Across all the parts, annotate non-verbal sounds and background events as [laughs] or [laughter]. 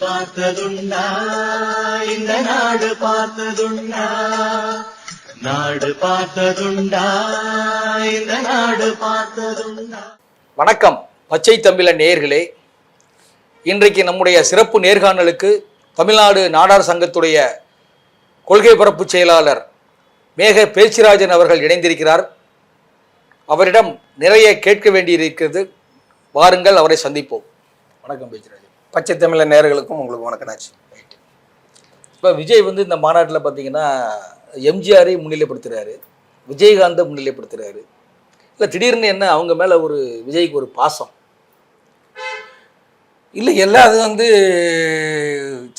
பார்த்ததுண்டா? இந்த நாடு பார்த்ததுண்டா? நாடு பார்த்ததுண்டா? இந்த நாடு பார்த்ததுண்டா? வணக்கம் பச்சை தமிழன் நேயர்களே இன்றைக்கு நம்முடைய சிறப்பு நேர்காணலுக்கு தமிழ்நாடு நாடார் சங்கத்துடைய கொள்கை பரப்பு செயலாளர் மேக பேச்சிராஜன் அவர்கள் இணைந்திருக்கிறார். அவரிடம் நிறைய கேட்க வேண்டியிருக்கிறது. வாருங்கள் அவரை சந்திப்போம். வணக்கம் பேச்சிராஜன். பச்சை தமிழர் நேயர்களுக்கும் உங்களுக்கு வணக்கம்னாச்சு. இப்போ விஜய் வந்து இந்த மாநாட்டில் பார்த்தீங்கன்னா எம்ஜிஆரை முன்னிலைப்படுத்துகிறாரு விஜயகாந்தை முன்னிலைப்படுத்துகிறாரு இல்லை திடீர்னு என்ன அவங்க மேலே ஒரு விஜய்க்கு ஒரு பாசம்? இல்லை எல்லாம் அது வந்து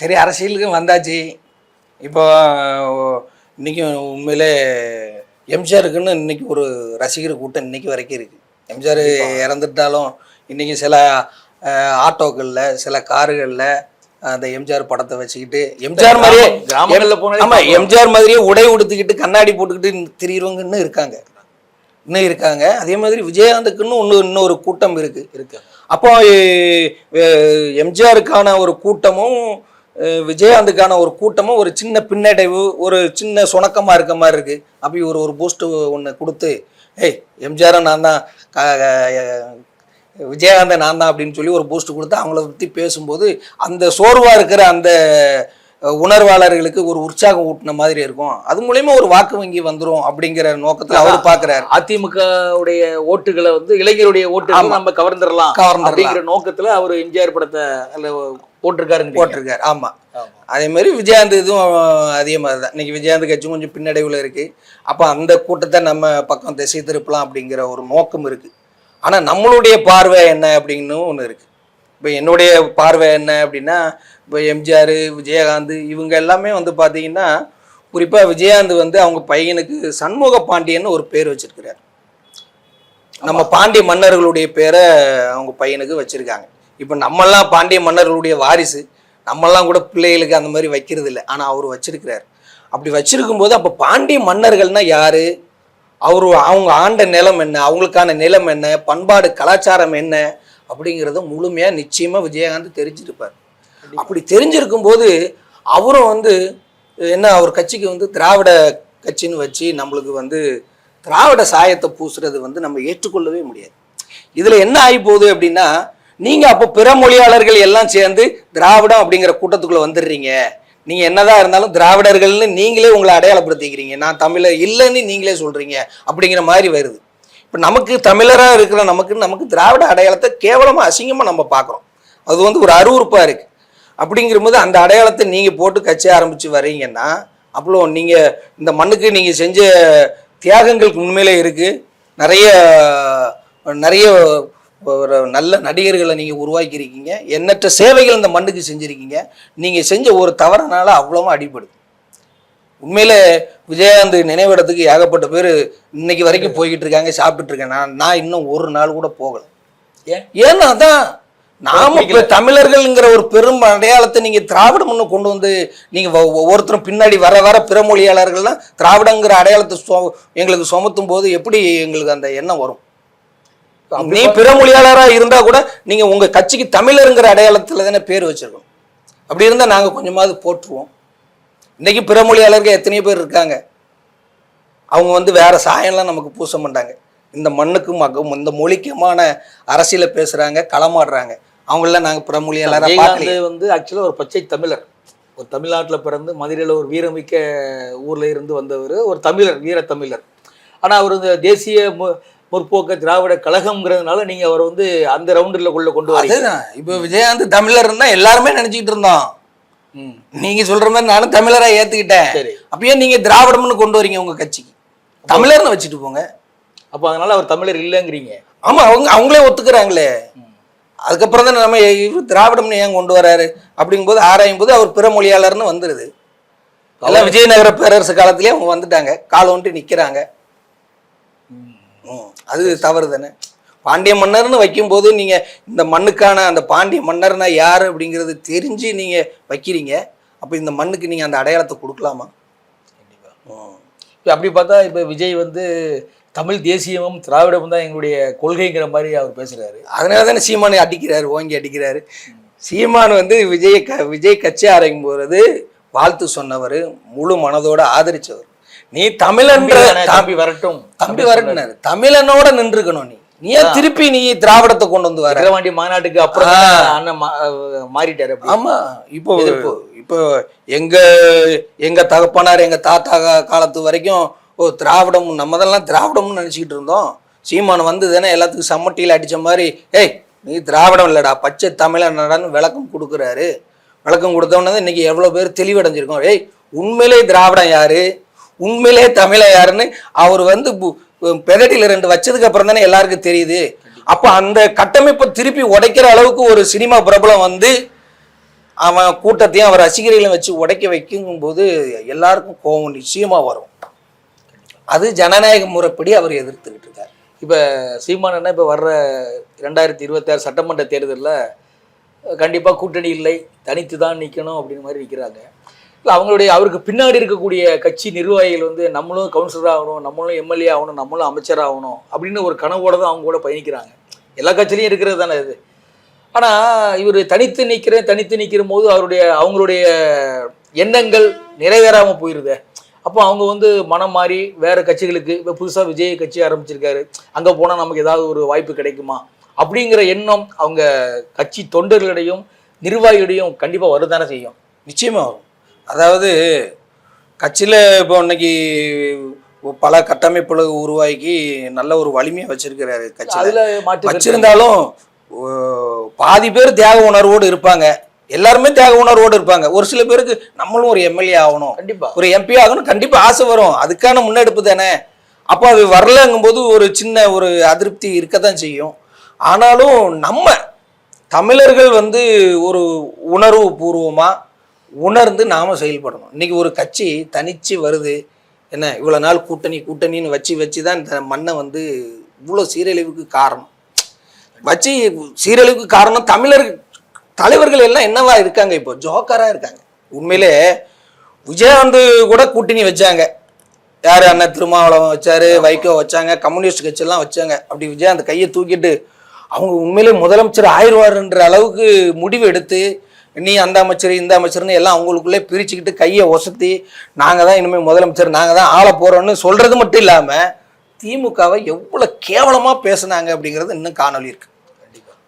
சரி அரசியலுக்கு வந்தாச்சு. இப்போ இன்னைக்கு உண்மையிலே எம்ஜிஆருக்குன்னு இன்னைக்கு ஒரு ரசிகர் கூட்டம் இன்னைக்கு வரைக்கும் இருக்குது எம்ஜிஆர் இறந்துட்டாலும் இன்னைக்கு சில ஆட்டோக்களில் சில காருகளில் அந்த எம்ஜிஆர் படத்தை வச்சுக்கிட்டு எம்ஜிஆர் மாதிரியே கிராமங்கள்ல போனாலே ஆமா எம்ஜிஆர் மாதிரியே உடை உடுத்திக்கிட்டு கண்ணாடி போட்டுக்கிட்டு திரியிறவங்க இன்னும் இருக்காங்க. இன்னும் இருக்காங்க. அதே மாதிரி விஜயகாந்துக்குன்னு ஒன்று இன்னொரு கூட்டம் இருக்கு. இருக்கு. அப்போ எம்ஜிஆருக்கான ஒரு கூட்டமும் விஜயகாந்துக்கான ஒரு கூட்டமும் ஒரு சின்ன பின்னடைவு ஒரு சின்ன சுணக்கமா இருக்க மாதிரி இருக்கு. அப்படி ஒரு ஒரு பூஸ்ட் ஒன்று கொடுத்து ஏய் எம்ஜிஆரை நான் தான் விஜயகாந்தை நான் தான் அப்படின்னு சொல்லி ஒரு பூஸ்ட் கொடுத்து அவங்கள பற்றி பேசும்போது அந்த சோர்வா இருக்கிற அந்த உணர்வாளர்களுக்கு ஒரு உற்சாகம் ஊட்டின மாதிரி இருக்கும். அது மூலயமா ஒரு வாக்கு வங்கி வந்துரும் அப்படிங்கிற நோக்கத்தில் அவர் பார்க்குறாரு அதிமுக உடைய ஓட்டுகளை வந்து இளைஞருடைய ஓட்டுகளை. நம்ம கவர்ந்துடலாம். அப்படிங்கிற நோக்கத்துல அவர் எம்ஜிஆர் படத்தை அதுல போட்டிருக்காருங்க போட்டிருக்காரு. ஆமா. அதே மாதிரி விஜயகாந்த் இதுவும் அதே மாதிரி தான். இன்னைக்கு விஜயகாந்த் கட்சி கொஞ்சம் பின்னடைவில் இருக்கு. அப்போ அந்த கூட்டத்தை நம்ம பக்கம் திசை திருப்பலாம் அப்படிங்கிற ஒரு நோக்கம் இருக்கு. ஆனால் நம்மளுடைய பார்வை என்ன அப்படின்னு ஒன்று இருக்கு. இப்போ என்னுடைய பார்வை என்ன அப்படின்னா இப்போ எம்ஜிஆர் விஜயகாந்த் இவங்க எல்லாமே வந்து பார்த்தீங்கன்னா குறிப்பாக விஜயகாந்த் வந்து அவங்க பையனுக்கு சண்முக பாண்டியன்னு ஒரு பேர் வச்சிருக்கிறார். நம்ம பாண்டிய மன்னர்களுடைய பேரை அவங்க பையனுக்கு வச்சிருக்காங்க. இப்போ நம்மெல்லாம் பாண்டிய மன்னர்களுடைய வாரிசு நம்மெல்லாம் கூட பிள்ளைகளுக்கு அந்த மாதிரி வைக்கிறது இல்லை ஆனால் அவர் வச்சிருக்கிறார். அப்படி வச்சிருக்கும் போது அப்போ பாண்டிய மன்னர்கள்னா யாரு? அவர் அவங்க ஆண்ட நிலம் என்ன அவங்களுக்கான நிலம் என்ன பண்பாடு கலாச்சாரம் என்ன அப்படிங்கிறத முழுமையாக நிச்சயமாக விஜயகாந்த் தெரிஞ்சிருப்பார். அப்படி தெரிஞ்சிருக்கும் போது அவரும் வந்து என்ன அவர் கட்சிக்கு வந்து திராவிட கட்சின்னு வச்சு நம்மளுக்கு வந்து திராவிட சாயத்தை பூசுறது வந்து நம்ம ஏற்றுக்கொள்ளவே முடியாது. இதில் என்ன ஆகி போகுது அப்படின்னா நீங்கள் அப்போ பிற மொழியாளர்கள் எல்லாம் சேர்ந்து திராவிடம் அப்படிங்கிற கூட்டத்துக்குள்ளே வந்துடுறீங்க. நீங்கள் என்னதான் இருந்தாலும் திராவிடர்கள்னு நீங்களே உங்களை அடையாளப்படுத்திக்கிறீங்க. நான் தமிழர் இல்லைன்னு நீங்களே சொல்கிறீங்க அப்படிங்கிற மாதிரி வருது. இப்போ நமக்கு தமிழராக இருக்கிற நமக்கு நமக்கு திராவிட அடையாளத்தை கேவலமாக அசிங்கமாக நம்ம பார்க்குறோம். அது வந்து ஒரு அருவருப்பாக இருக்குது அப்படிங்கிறபோது அந்த அடையாளத்தை நீங்கள் போட்டு கட்சி ஆரம்பித்து வர்றீங்கன்னா அப்போ நீங்கள் இந்த மண்ணுக்கு நீங்கள் செஞ்ச தியாகங்களுக்கு உண்மையிலே இருக்குது நிறைய நிறைய ஒரு நல்ல நடிகர்களை நீங்கள் உருவாக்கியிருக்கீங்க. எண்ணற்ற சேவைகள் இந்த மண்ணுக்கு செஞ்சுருக்கீங்க. நீங்கள் செஞ்ச ஒரு தவறனால அவ்வளோவா அடிபடுது. உண்மையில விஜயகாந்த் நினைவிடத்துக்கு ஏகப்பட்ட பேர் இன்னைக்கு வரைக்கும் போய்கிட்டு இருக்காங்க சாப்பிட்டுட்டு இருக்கேன் நான் நான் இன்னும் ஒரு நாள் கூட போகல. ஏன்? ஏன்னா அதான் நாம இப்ப தமிழர்கள்ங்கிற ஒரு பெரும் அடையாளத்தை நீங்க திராவிடம்னு கொண்டு வந்து நீங்க ஒ- ஒவ்வொருத்தரும் பின்னாடி வர வர பிற மொழியாளர்கள்லாம் திராவிடங்கிற அடையாளத்தை எங்களுக்கு சுமத்தும் போது எப்படி எங்களுக்கு அந்த எண்ணம் வரும்? நீ பிற மொழியாளரா இருந்தா கூட நீங்க உங்க கட்சிக்கு தமிழருங்கிற அடையாளத்துல தானே பேர் வச்சிருக்கோம். அப்படி இருந்தா நாங்க கொஞ்சமாவது போற்றுவோம். இன்னைக்கு பிற மொழியாளர்கள் எத்தனையோ பேர் இருக்காங்க. அவங்க வந்து வேற சாயம்லாம் நமக்கு பூச மாட்டாங்க. இந்த மண்ணுக்கும் மக்கும் இந்த மொழிக்குமான அரசியல பேசுறாங்க களமாடுறாங்க. அவங்கள நாங்க பிற மொழியாளராக பார்க்கல வந்து ஆக்சுவலாக ஒரு பச்சை தமிழர். ஒரு தமிழ்நாட்டில் பிறந்து மதுரையில் ஒரு வீரமிக்க ஊர்ல இருந்து வந்தவர் ஒரு தமிழர் வீர தமிழர். ஆனா அவர் இந்த தேசிய முற்போக்கு திராவிட கழகம்ங்கிறதுனால நீங்க அவர் வந்து அந்த ரவுண்டில் கொள்ள கொண்டு வரீங்க. இப்போ விஜயகாந்த் தமிழர் இருந்தா எல்லாருமே நினைச்சிட்டு இருந்தோம். நீங்க சொல்ற மாதிரி நானும் தமிழரா ஏத்துக்கிட்டேன். அப்பயே நீங்க திராவிடம்னு கொண்டு வரீங்க உங்க கட்சிக்கு? தமிழர்னு வச்சுட்டு போங்க. அப்போ அதனால அவர் தமிழர் இல்லைங்கிறீங்க. ஆமா அவங்க அவங்களே ஒத்துக்கிறாங்களே. அதுக்கப்புறம் தான் நம்ம திராவிடம்னு ஏன் கொண்டு வராரு? அப்படிங்கும்போது ஆராயும் போது அவர் பிற மொழியாளர்னு வந்துடுது எல்லாம் விஜயநகர பேரரசு காலத்திலேயே அவங்க வந்துட்டாங்க. காலம் நிக்கிறாங்க. ம், அது தவறு தானே பாண்டிய மன்னர்னு வைக்கும்போது நீங்க இந்த மண்ணுக்கான அந்த பாண்டிய மன்னர்னா யாரு அப்படிங்கிறது தெரிஞ்சு நீங்க வைக்கிறீங்க. அப்ப இந்த மண்ணுக்கு நீங்க அந்த அடையாளத்தை கொடுக்கலாமா? ம். இப்போ அப்படி பார்த்தா இப்போ விஜய் வந்து தமிழ் தேசியமும் திராவிடமும் தான் எங்களுடைய கொள்கைங்கிற மாதிரி அவர் பேசுறாரு. அதனால தானே சீமானை அடிக்கிறாரு ஓங்கி அடிக்கிறாரு. சீமான் வந்து விஜய் க விஜய் கட்சி ஆரம்பிக்கும் போது வாழ்த்து சொன்னவர் முழு மனதோட ஆதரிச்சவர். நீ தமிழன்ற தம்பி வரட்டும். தம்பி வரட்டினாரு தமிழனோட நின்றுக்கணும் நீ. நீ திருப்பி நீ திராவிடத்தை கொண்டு வந்து வர? விக்கிரவாண்டி மாநாட்டுக்கு அப்புறம் அண்ணன் மாறிட்டாரு. ஆமா. இப்போ. இப்போ எங்க எங்க தகப்பனார் எங்க தாத்தா காலத்து வரைக்கும் ஓ திராவிடம் நம்மதெல்லாம் திராவிடம்னு நினைச்சுக்கிட்டு இருந்தோம். சீமான் வந்து தானே எல்லாத்துக்கும் சம்மட்டியில் அடிச்ச மாதிரி ஏய் நீ திராவிடம் இல்லடா பச்சை தமிழனடான்னு விளக்கம் கொடுக்குறாரு. விளக்கம் கொடுத்தவொடனே தான் இன்னைக்கு எவ்வளோ பேர் தெளிவடைஞ்சிருக்கோம். ஏய் உண்மையிலே திராவிடம் யாரு? உண்மையிலே தமிழை யாருன்னு அவர் வந்து பு- ரெண்டு வச்சதுக்கு அப்புறம் தானே எல்லாருக்கும் தெரியுது. அப்போ அந்த கட்டமைப்பை திருப்பி உடைக்கிற அளவுக்கு ஒரு சினிமா பிரபலம் வந்து அவன் கூட்டத்தையும் அவர் ரசிகர்களையும் வச்சு உடைக்க வைக்கும் போது எல்லாருக்கும் கோபம் நிச்சயமாக வரும். அது ஜனநாயக முறைப்படி அவர் எதிர்த்துக்கிட்டு இருக்கார். இப்போ சீமான் இப்போ வர்ற ரெண்டாயிரத்தி இருபத்தாறு சட்டமன்ற தேர்தலில் கண்டிப்பாக கூட்டணி இல்லை தனித்து தான் நிற்கணும் அப்படின்னு மாதிரி நிற்கிறாங்க இல்லை அவங்களுடைய அவருக்கு பின்னாடி இருக்கக்கூடிய கட்சி நிர்வாகிகள் வந்து நம்மளும் கவுன்சிலர் ஆகணும் நம்மளும் எம்எல்ஏ ஆகணும் நம்மளும் அமைச்சர் ஆகணும் அப்படின்னு ஒரு கனவோட தான் அவங்க கூட பயணிக்கிறாங்க. எல்லா கட்சியிலையும் இருக்கிறது தானே இது. ஆனால் இவர் தனித்து நிற்கிறேன் தனித்து நிற்கிற போது அவருடைய அவங்களுடைய எண்ணங்கள் நிறைவேறாமல் போயிருதே. அப்போ அவங்க வந்து மனம் மாறி வேறு கட்சிகளுக்கு இப்போ புதுசாக விஜய் கட்சி ஆரம்பிச்சிருக்காரு. அங்கே போனால் நமக்கு ஏதாவது ஒரு வாய்ப்பு கிடைக்குமா? அப்படிங்கிற எண்ணம் அவங்க கட்சி தொண்டர்களிடையும் நிர்வாகிகளிடையும் கண்டிப்பாக வருதானே செய்யும். நிச்சயமாக வரும். அதாவது கட்சியில இப்போ இன்னைக்கு பல கட்டமைப்புகளை உருவாக்கி நல்ல ஒரு வலிமையை வச்சிருக்கிறாரு கருத்து. வச்சிருந்தாலும் பாதி பேர் தியாக உணர்வோடு இருப்பாங்க. எல்லாருமே தியாக உணர்வோடு இருப்பாங்க. ஒரு சில பேருக்கு நம்மளும் ஒரு எம்எல்ஏ ஆகணும். கண்டிப்பா. ஒரு எம்பி ஆகணும். கண்டிப்பா ஆசை வரும். அதுக்கான முன்னெடுப்பு தானே. அப்போ அது வரலங்கும்போது ஒரு சின்ன ஒரு அதிருப்தி இருக்கத்தான் செய்யும். ஆனாலும் நம்ம தமிழர்கள் வந்து ஒரு உணர்வு பூர்வமா உணர்ந்து நாம செயல்படணும். இன்னைக்கு ஒரு கட்சி தனிச்சு வருது என்ன இவ்வளவு நாள் கூட்டணி கூட்டணின்னு வச்சு வச்சு தான் இந்த மண்ணை வந்து இவ்வளோ சீரழிவுக்கு காரணம். வச்சு சீரழிவுக்கு காரணம் தமிழர் தலைவர்கள் எல்லாம் என்னவா இருக்காங்க இப்போ? ஜோக்கரா இருக்காங்க. உண்மையிலே விஜயகாந்த் கூட கூட்டணி வச்சாங்க. யார் அண்ணன் திருமாவளவன் வச்சாரு வைகோ வச்சாங்க கம்யூனிஸ்ட் கட்சியெல்லாம் வச்சாங்க. அப்படி விஜயகாந்த் கையை தூக்கிட்டு அவங்க உண்மையிலே முதலமைச்சர் ஆயிடுவாருன்ற அளவுக்கு முடிவு எடுத்து நீ அந்த அமைச்சர் இந்த அமைச்சர்னு எல்லாம் அவங்களுக்குள்ளே பிரிச்சுக்கிட்டு கையை ஒசத்தி நாங்கள் தான் இனிமேல் முதலமைச்சர் நாங்கள் தான் ஆள போகிறோன்னு சொல்கிறது மட்டும் இல்லாமல் திமுகவை எவ்வளோ கேவலமாக பேசுனாங்க அப்படிங்கிறது இன்னும் காணொலி இருக்கு.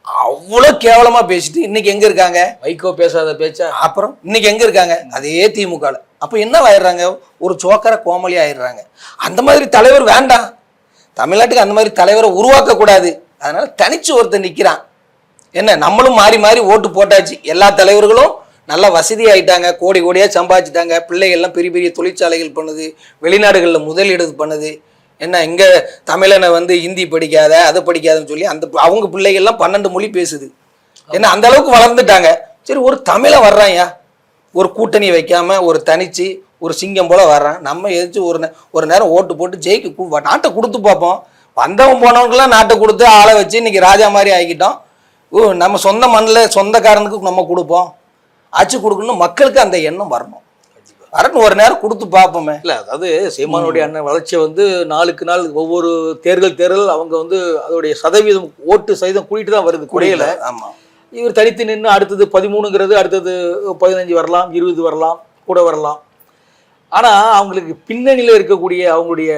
அவ்வளோ கேவலமாக பேசிட்டு இன்னைக்கு எங்கே இருக்காங்க? வைகோ பேசாத பேச்சா? அப்புறம் இன்னைக்கு எங்க இருக்காங்க? அதே திமுகல. அப்ப என்ன ஆயிடுறாங்க? ஒரு சோக்கர கோமலி ஆயிடுறாங்க. அந்த மாதிரி தலைவர் வேண்டாம். தமிழ்நாட்டுக்கு அந்த மாதிரி தலைவரை உருவாக்க கூடாது. அதனால தனிச்சு ஒருத்தர் நிக்கிறான். என்ன நம்மளும் மாறி மாறி ஓட்டு போட்டாச்சு. எல்லா தலைவர்களும் நல்லா வசதி ஆயிட்டாங்க கோடி கோடியாக சம்பாதிச்சிட்டாங்க. பிள்ளைகள்லாம் பெரிய பெரிய தொழிற்சாலைகள் பண்ணுது. வெளிநாடுகளில் முதலீடு பண்ணுது. என்ன இங்கே தமிழனை வந்து ஹிந்தி படிக்காத அதை படிக்காதன்னு சொல்லி அந்த அவங்க பிள்ளைகள்லாம் பன்னெண்டு மொழி பேசுது. என்ன அந்த அளவுக்கு வளர்ந்துட்டாங்க. சரி ஒரு தமிழை வர்றான்யா ஒரு கூட்டணி வைக்காம ஒரு தனிச்சு ஒரு சிங்கம் போல வர்றான். நம்ம எதிர்த்து ஒரு நே- ஒரு நேரம் ஓட்டு போட்டு ஜெயிக்க நாட்டை கொடுத்து பார்ப்போம். வந்தவன் போனவங்களாம் நாட்டை கொடுத்து ஆளை வச்சு இன்னைக்கு ராஜா மாதிரி ஆகிக்கிட்டோம் ஓ நம்ம சொந்த மண்ணில் சொந்தக்காரனுக்கு நம்ம கொடுப்போம். ஆட்சி கொடுக்கணும் மக்களுக்கு அந்த எண்ணம் வரணும். வரணும் ஒரு நேரம் கொடுத்து பார்ப்போமே. இல்ல அதாவது சீமானுடைய அண்ணன் வளர்ச்சி வந்து நாளுக்கு நாள் ஒவ்வொரு தேர்தல் தேர்தல் அவங்க வந்து அதோடைய சதவீதம் ஓட்டு சதவீதம் கூட்டிட்டு தான் வருது குறையல ஆமா. இவர் தனித்து நின்று அடுத்தது பதிமூணுங்கிறது அடுத்தது பதினஞ்சு வரலாம் இருபது வரலாம் கூட வரலாம். ஆனா அவங்களுக்கு பின்னணியில இருக்கக்கூடிய அவங்களுடைய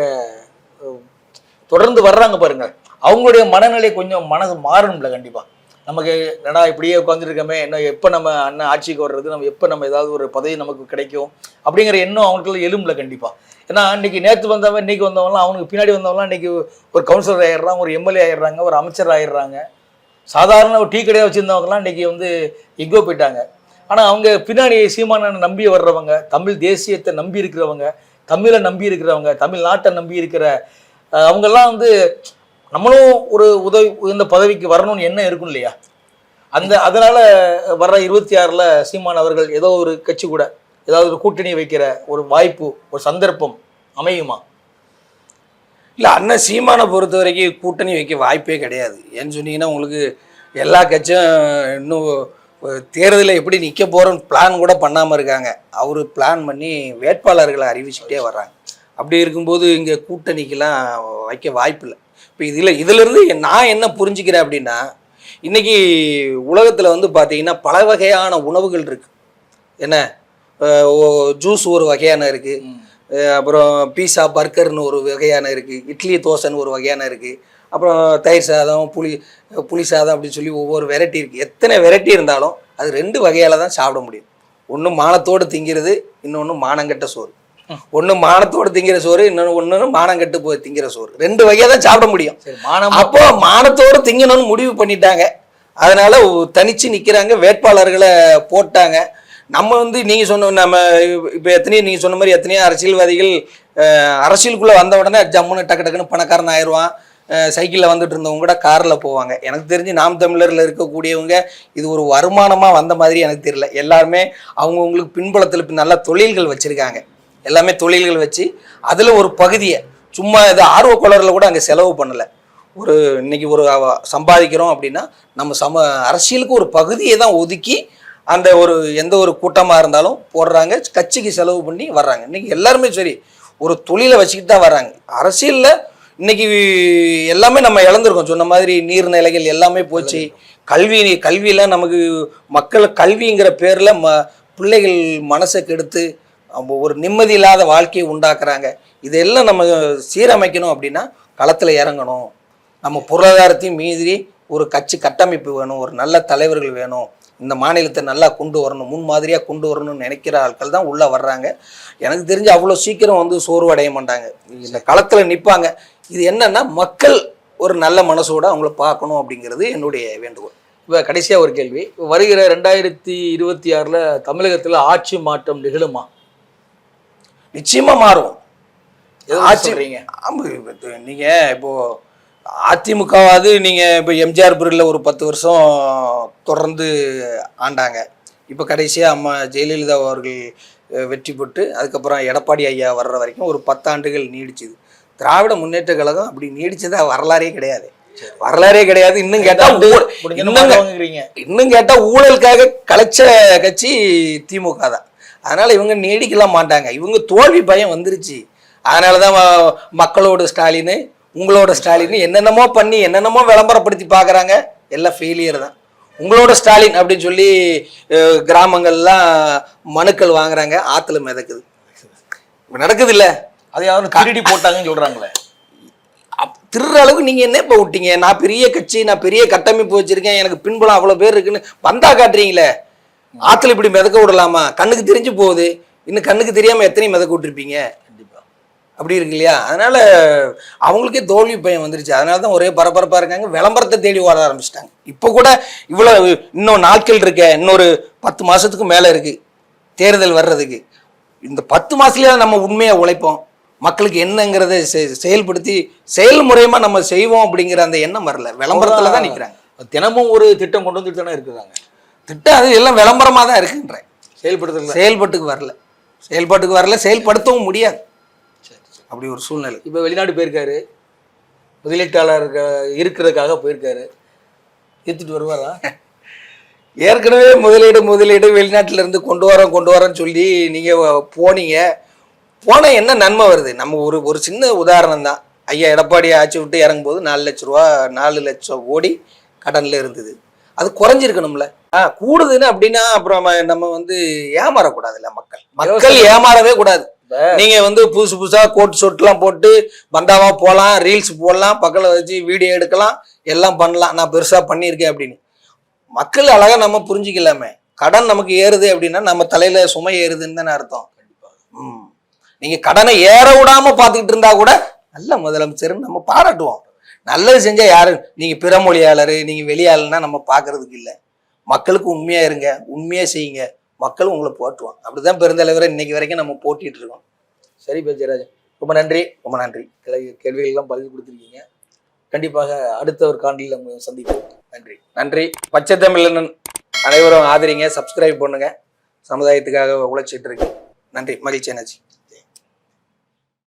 தொடர்ந்து வர்றாங்க பாருங்க. அவங்களுடைய மனநிலை கொஞ்சம் மனசு மாறணும்ல கண்டிப்பா. நமக்கு என்னடா இப்படியே உட்காந்துருக்கோமே என்ன எப்போ நம்ம அண்ணன் ஆட்சிக்கு வர்றது நம்ம எப்போ நம்ம ஏதாவது ஒரு பதவி நமக்கு கிடைக்கும் அப்படிங்கிற எண்ணம் அவங்களுக்குள்ள எலும்பில் கண்டிப்பாக ஏன்னா இன்னைக்கு நேற்று வந்தவன் இன்னைக்கு வந்தவங்களாம் அவனுக்கு பின்னாடி வந்தவங்களாம் இன்னைக்கு ஒரு கவுன்சிலர் ஆயிடுறாங்க ஒரு எம்எல்ஏ ஆயிடுறாங்க ஒரு அமைச்சர் ஆயிடுறாங்க. சாதாரண ஒரு டீ கடையாக வச்சுருந்தவங்கலாம் இன்னைக்கு வந்து எங்கோ போயிட்டாங்க. ஆனால் அவங்க பின்னாடி சீமான நம்பி வர்றவங்க தமிழ் தேசியத்தை நம்பி இருக்கிறவங்க தமிழை நம்பி இருக்கிறவங்க தமிழ்நாட்டை நம்பி இருக்கிற அவங்கெல்லாம் வந்து நம்மளும் ஒரு உதவி இந்த பதவிக்கு வரணும்னு என்ன இருக்கும் இல்லையா? அந்த அதனால வர்ற இருபத்தி ஆறில் சீமான் அவர்கள் ஏதோ ஒரு கட்சி கூட ஏதாவது ஒரு கூட்டணி வைக்கிற ஒரு வாய்ப்பு ஒரு சந்தர்ப்பம் அமையுமா? இல்லை அண்ணன் சீமானை பொறுத்த வரைக்கும் கூட்டணி வைக்க வாய்ப்பே கிடையாது. ஏன்னு சொன்னீங்கன்னா உங்களுக்கு எல்லா கட்சியும் இன்னும் தேர்தலில் எப்படி நிற்க போகிறோன்னு பிளான் கூட பண்ணாமல் இருக்காங்க. அவர் பிளான் பண்ணி வேட்பாளர்களை அறிவிச்சுட்டே வர்றாங்க. அப்படி இருக்கும்போது இங்கே கூட்டணிக்கெல்லாம் வைக்க வாய்ப்பு இல்லை இப்போ இதில் இதிலிருந்து நான் என்ன புரிஞ்சுக்கிறேன் அப்படின்னா இன்னைக்கு உலகத்துல வந்து பாத்தீங்கன்னா பல வகையான உணவுகள் இருக்கு. என்ன? ஜூஸ் ஒரு வகையான இருக்கு. அஹ் அப்புறம் பீஸா பர்கர்னு ஒரு வகையான இருக்கு. இட்லி தோசைன்னு ஒரு வகையான இருக்கு. அப்புறம் தயிர் சாதம் புளி புளி சாதம் அப்படின்னு சொல்லி ஒவ்வொரு வெரைட்டி இருக்கு. எத்தனை வெரைட்டி இருந்தாலும் அது ரெண்டு வகையால தான் சாப்பிட முடியும். ஒன்று மானத்தோடு திங்கிறது இன்னொன்று மானங்கெட்ட சோறு. ஒன்று மானத்தோடு திங்கிற சோறு இன்னொன்று ஒன்று மானங்கெட்டு போய் திங்கிற சோறு. ரெண்டு வகையாக தான் சாப்பிட முடியும். மானம் அப்போ மானத்தோடு திங்கணும்னு முடிவு பண்ணிட்டாங்க. அதனால தனிச்சு நிக்கிறாங்க வேட்பாளர்களை போட்டாங்க. நம்ம வந்து நீங்க சொன்ன நம்ம இப்போ எத்தனையோ நீங்க சொன்ன மாதிரி எத்தனையோ அரசியல்வாதிகள் அரசியலுக்குள்ள வந்த உடனே ஜம்முன்னு டக்கு டக்குன்னு பணக்காரன் ஆயிடுவான். சைக்கிளில் வந்துட்டு இருந்தவங்க கூட காரில் போவாங்க. எனக்கு தெரிஞ்சு நாம் தமிழரில் இருக்கக்கூடியவங்க இது ஒரு வருமானமாக வந்த மாதிரி எனக்கு தெரியல. எல்லாருமே அவங்கவுங்களுக்கு பின்புலத்தில் நல்ல தொழில்கள் வச்சுருக்காங்க. எல்லாமே தொழில்கள் வச்சு அதில் ஒரு பகுதியை சும்மா இது ஆர்வ கோளரில் கூட அங்கே செலவு பண்ணலை. ஒரு இன்னைக்கு ஒரு சம்பாதிக்கிறோம் அப்படின்னா நம்ம சம அரசியலுக்கு ஒரு பகுதியை தான் ஒதுக்கி அந்த ஒரு எந்த ஒரு கூட்டமாக இருந்தாலும் போடுறாங்க கட்சிக்கு செலவு பண்ணி வர்றாங்க. இன்றைக்கி எல்லாருமே சரி ஒரு தொழிலை வச்சுக்கிட்டு தான் வர்றாங்க. அரசியலில் இன்னைக்கு எல்லாமே நம்ம இழந்திருக்கோம். சொன்ன மாதிரி நீர்நிலைகள் எல்லாமே போச்சு. கல்வி கல்வியில் நமக்கு மக்கள் கல்விங்கிற பேரில் ம பிள்ளைகள் மனசை கெடுத்து ஒரு நிம்மதி இல்லாத வாழ்க்கையை உண்டாக்குறாங்க. இதெல்லாம் நம்ம சீரமைக்கணும் அப்படின்னா களத்தில் இறங்கணும். நம்ம பொருளாதாரத்தையும் மீறி ஒரு கட்சி கட்டமைப்பு வேணும் ஒரு நல்ல தலைவர்கள் வேணும் இந்த மாநிலத்தை நல்லா கொண்டு வரணும் முன் மாதிரியாக கொண்டு வரணும்னு நினைக்கிற ஆட்கள் தான் உள்ளே வர்றாங்க. எனக்கு தெரிஞ்சு அவ்வளோ சீக்கிரம் வந்து சோர்வடைய மாட்டாங்க. இந்த களத்தில் நிற்பாங்க இது என்னன்னா மக்கள் ஒரு நல்ல மனசோடு அவங்கள பார்க்கணும் அப்படிங்கிறது என்னுடைய வேண்டுகோள். இப்போ கடைசியாக ஒரு கேள்வி. வருகிற ரெண்டாயிரத்தி இருபத்தி ஆறில் தமிழகத்தில் ஆட்சி மாற்றம் நிகழுமா? நிச்சயமா மாறும். எது ஆட்சி நீங்க இப்போ அதிமுகவாவது நீங்க இப்போ எம்ஜிஆர் பீரியட்ல ஒரு பத்து வருஷம் தொடர்ந்து ஆண்டாங்க. இப்போ கடைசியா அம்மா ஜெயலலிதா அவர்கள் வெற்றி பெற்று அதுக்கப்புறம் எடப்பாடி ஐயா வர்ற வரைக்கும் ஒரு பத்தாண்டுகள் நீடிச்சுது. திராவிட முன்னேற்ற கழகம் அப்படி நீடிச்சதா வரலாறே கிடையாது. வரலாறே கிடையாது. இன்னும் கேட்டா இன்னும் மாதிரி வாங்குறீங்க. இன்னும் கேட்டா ஊழலுக்காக கலைச்ச கட்சி திமுக தான் அதனால இவங்க நீடிக்கலாம் மாட்டாங்க. இவங்க தோல்வி பயம் வந்துருச்சு. அதனால தான் மக்களோட ஸ்டாலின் உங்களோட ஸ்டாலின் என்னென்னமோ பண்ணி என்னென்னமோ விளம்பரப்படுத்தி பார்க்குறாங்க எல்லாம் ஃபெயிலியர் தான். உங்களோட ஸ்டாலின் அப்படின்னு சொல்லி கிராமங்கள்லாம் மனுக்கள் வாங்குறாங்க. ஆத்துல மிதக்குது. இப்ப நடக்குது இல்ல அதை யாரும் திருடி போட்டாங்கன்னு சொல்றாங்களே. அப்- திருற அளவுக்கு நீங்க என்ன இப்போ விட்டீங்க? நான் பெரிய கட்சி நான் பெரிய கட்டமைப்பு வச்சிருக்கேன். எனக்கு பின்புலம் அவ்வளவு பேர் இருக்குன்னு வந்தா காட்டுறீங்களே. ஆத்துல இப்படி மிதக்க விடலாமா? கண்ணுக்கு தெரிஞ்சு போகுது. இன்னும் கண்ணுக்கு தெரியாம எத்தனை மிதக்க விட்டுருப்பீங்க. அப்படி இருக்கு இல்லையா? அதனால அவங்களுக்கே தோல்வி பயம் வந்துருச்சு. அதனால தான் ஒரே பரபரப்பா இருக்காங்க. விளம்பரத்தை தேடி வர ஆரம்பிச்சிட்டாங்க. இப்போ கூட இவ்வளவு இன்னும் நாட்கள் இருக்க இன்னொரு பத்து மாசத்துக்கு மேல இருக்கு. தேர்தல் வர்றதுக்கு. இந்த பத்து மாசத்துலயே நம்ம உண்மையா உழைப்போம். மக்களுக்கு என்னங்கிறத செயல்படுத்தி செயல்முறையமா நம்ம செய்வோம் அப்படிங்கிற அந்த எண்ணம் வரல. விளம்பரத்துல தான் நிக்கிறாங்க. தினமும் ஒரு திட்டம் கொண்டு வந்துட்டு தானே இருக்கிறாங்க. திட்டம் அது எல்லாம் விளம்பரமா தான் இருக்குன்றேன். செயல்படுத்தல செயல்பாட்டுக்கு வரல. செயல்பாட்டுக்கு வரல செயல்படுத்தவும் முடியாது. அப்படி ஒரு சூழ்நிலை. இப்போ வெளிநாடு போயிருக்காரு. முதலீட்டாளர் இருக்க- இருக்கிறதுக்காக போயிருக்காரு. ஏத்துட்டு வருவாரா? [laughs] ஏற்கனவே முதலீடு முதலீடு வெளிநாட்டுல இருந்து கொண்டு வரோம் கொண்டு வரோம்னு சொல்லி நீங்க போனீங்க. போனா என்ன நன்மை வருது? நம்ம ஒரு ஒரு சின்ன உதாரணம் தான். ஐயா எடப்பாடி ஆட்சி விட்டு இறங்கும்போது நாலு லட்ச ரூபா நாலு லட்சம் கோடி கடன்ல இருந்தது. அது குறைஞ்சிருக்கணும்ல. ஆ கூடுதுன்னு அப்படின்னா அப்புறம் நம்ம- வந்து ஏமாறக்கூடாதுல்ல மக்கள். மக்கள் ஏமாறவே கூடாது. நீங்க வந்து புதுசு புதுசா கோட் சொட்டுலாம் போட்டு பந்தாவா போகலாம் ரீல்ஸ் போடலாம் பக்கத்துல வச்சு வீடியோ எடுக்கலாம் எல்லாம் பண்ணலாம். நான் பெருசா பண்ணியிருக்கேன் அப்படின்னு. மக்கள் அழகா நம்ம புரிஞ்சுக்கலாமே. கடன் நமக்கு ஏறுது அப்படின்னா நம்ம தலையில சுமை ஏறுதுன்னு தானே அர்த்தம். ம். நீங்க கடனை ஏற விடாம பார்த்துக்கிட்டு இருந்தா கூட நல்ல முதலமைச்சர்னு நம்ம பாராட்டுவோம். நல்லது செஞ்சால் யாரும் நீங்கள் பிற மொழியாளர் நீங்கள் வெளியாளர்னா நம்ம பார்க்கறதுக்கு இல்லை. மக்களுக்கு உண்மையாக இருங்க உண்மையாக செய்யுங்க. மக்கள் உங்களை போட்டுவான் அப்படிதான் பெருந்தலைவரை இன்னைக்கு வரைக்கும் நம்ம போட்டிட்டு இருக்கோம். சரி பேச்சராஜன் ரொம்ப நன்றி ரொம்ப நன்றி. கேள்விகள்லாம் பதில் கொடுத்துருக்கீங்க. கண்டிப்பாக அடுத்த ஒரு காண்டில் நம்ம சந்திப்போம். நன்றி. நன்றி. பச்சை தமிழன் அனைவரும் ஆதரிங்க சப்ஸ்கிரைப் பண்ணுங்க. சமுதாயத்துக்காக உழைச்சிட்டு இருக்கு. நன்றி. மகிழ்ச்சி என்னாச்சு.